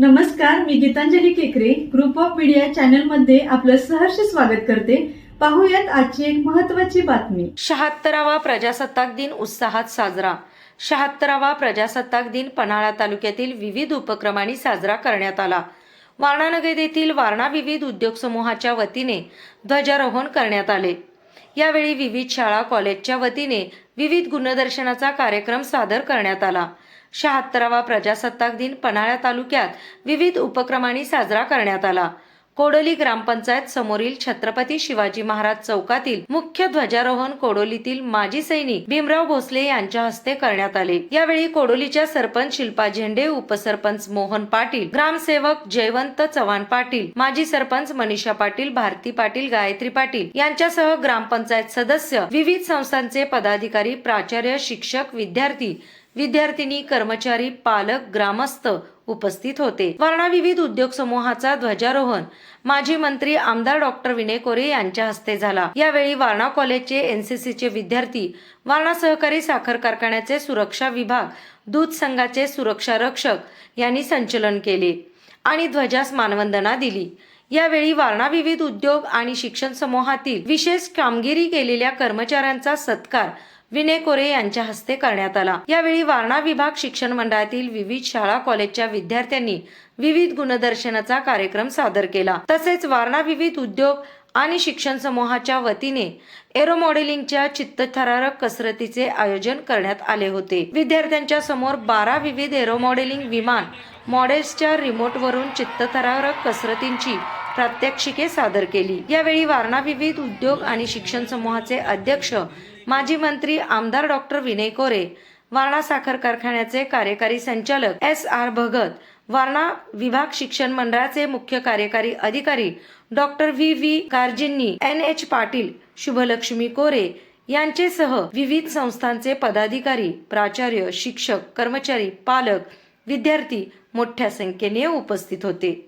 नमस्कार मी गीतांजली केकरे. Group of media चॅनलमध्ये आपलं सहर्ष स्वागत करते. पाहूयात आजची एक महत्वाची बातमी. शहात्तरावा प्रजासत्ताक दिन उत्साहात साजरा. शहात्तरावा प्रजासत्ताक दिन पन्हाळा तालुक्यातील विविध उपक्रमांनी साजरा करण्यात आला. वारणानगर येथील वारणा विविध उद्योग समूहाच्या वतीने ध्वजारोहण करण्यात आले. यावेळी विविध शाळा कॉलेजच्या वतीने विविध गुणदर्शनाचा कार्यक्रम सादर करण्यात आला. शहात्तरावा प्रजासत्ताक दिन पन्हाळा तालुक्यात विविध उपक्रमांनी साजरा करण्यात आला. कोडोली ग्रामपंचायत समोरील छत्रपती शिवाजी महाराज चौकातील मुख्य ध्वजारोहण कोडोलीतील माजी सैनिक भीमराव भोसले यांच्या हस्ते करण्यात आले. यावेळी कोडोलीच्या सरपंच शिल्पा झेंडे उपसरपंच मोहन पाटील ग्रामसेवक जयवंत चव्हाण पाटील माजी सरपंच मनीषा पाटील भारती पाटील गायत्री पाटील यांच्यासह ग्रामपंचायत सदस्य विविध संस्थांचे पदाधिकारी प्राचार्य शिक्षक विद्यार्थी विद्यार्थिनी कर्मचारी पालक ग्रामस्थ उपस्थित होते. वर्णा विविध उद्योग समूहाचा ध्वजारोहण. माजी मंत्री आमदार डॉक्टर विनय कोरे यांच्या हस्ते झाला. यावेळी वारणा कॉलेजचे एनसीसीचे विद्यार्थी वारणा सहकारी साखर कारखान्याचे सुरक्षा विभाग दूध संघाचे सुरक्षा रक्षक यांनी संचलन केले आणि ध्वजास मानवंदना दिली. यावेळी वारणा विविध उद्योग आणि शिक्षण समूहातील विशेष कामगिरी केलेल्या कर्मचाऱ्यांचा सत्कार विनय कोरे यांच्या हस्ते करण्यात आला. यावेळी वारणा विभाग शिक्षण मंडळातील विविध शाळा कॉलेजच्या विद्यार्थ्यांनी विविध गुणदर्शनाचा कार्यक्रम सादर केला. तसेच वारणा विविध उद्योग आणि शिक्षण समूहाच्या वतीने एरो मॉडेलिंगच्या चित्तथरारक कसरतीचे आयोजन करण्यात आले होते. विद्यार्थ्यांच्या समोर बारा विविध एरो मॉडेलिंग विमान मॉडेल्सच्या रिमोटवरून चित्तथरारक कसरतींची प्रात्यक्षिके सादर केली. यावेळी वारणा विविध उद्योग आणि शिक्षण समूहाचे अध्यक्ष माजी मंत्री आमदार डॉक्टर विनय कोरे वारणा साखर कारखान्याचे कार्यकारी संचालक एस आर भगत वारणा विभाग शिक्षण मंडळाचे मुख्य कार्यकारी अधिकारी डॉक्टर व्ही. व्ही. कारजींनी एन. एच. पाटील शुभलक्ष्मी कोरे यांचेसह विविध संस्थांचे पदाधिकारी प्राचार्य शिक्षक कर्मचारी पालक विद्यार्थी मोठ्या संख्येने उपस्थित होते.